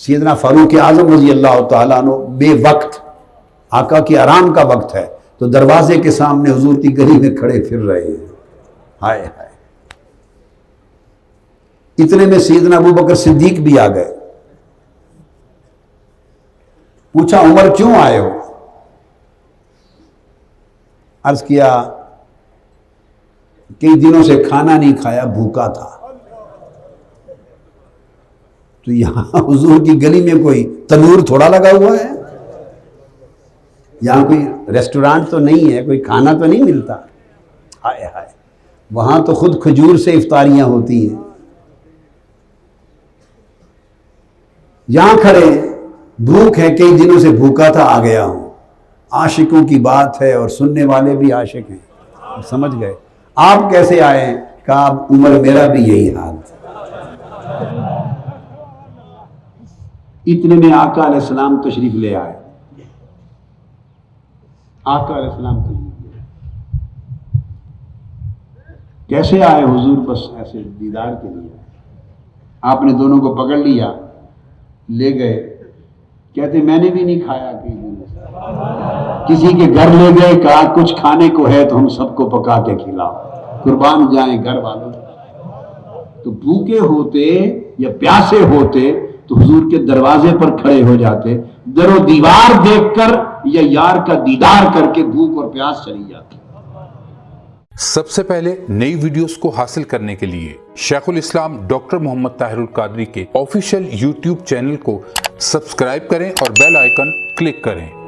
سیدنا فاروق اعظم رضی اللہ تعالیٰ عنہ بے وقت، آقا کی آرام کا وقت ہے، تو دروازے کے سامنے حضور کی گلی میں کھڑے پھر رہے ہیں۔ ہائے ہائے۔ اتنے میں سیدنا ابو بکر صدیق بھی آ گئے۔ پوچھا، عمر کیوں آئے ہو؟ عرض کیا، کئی دنوں سے کھانا نہیں کھایا، بھوکا تھا۔ تو یہاں حضور کی گلی میں کوئی تنور تھوڑا لگا ہوا ہے؟ یہاں کوئی ریسٹورانٹ تو نہیں ہے، کوئی کھانا تو نہیں ملتا۔ ہائے ہائے۔ وہاں تو خود کھجور سے افطاریاں ہوتی ہیں۔ یہاں کھڑے، بھوک ہے، کئی دنوں سے بھوکا تھا، آ گیا ہوں۔ عاشقوں کی بات ہے اور سننے والے بھی عاشق ہیں۔ سمجھ گئے۔ آپ کیسے آئے ہیں؟ کہا عمر میرا بھی یہی حال تھا اتنے میں آقا علیہ السلام تشریف لے آئے۔ آقا علیہ السلام تشریف لے آئے۔ کیسے آئے حضور؟ بس ایسے دیدار کے لیے۔ آپ نے دونوں کو پکڑ لیا، لے گئے۔ کہتے، میں نے بھی نہیں کھایا کسی کے گھر لے گئے، کہا، کچھ کھانے کو ہے تو ہم سب کو پکا کے کھلاؤ۔ قربان جائیں گھر والوں۔ تو بھوکے ہوتے یا پیاسے ہوتے تو حضور کے دروازے پر کھڑے ہو جاتے، در و دیوار دیکھ کر یا یار کا دیدار کر کے بھوک اور پیاس چلی جاتی۔ سب سے پہلے نئی ویڈیوز کو حاصل کرنے کے لیے شیخ الاسلام ڈاکٹر محمد طاہر القادری کے آفیشیل یوٹیوب چینل کو سبسکرائب کریں اور بیل آئیکن کلک کریں۔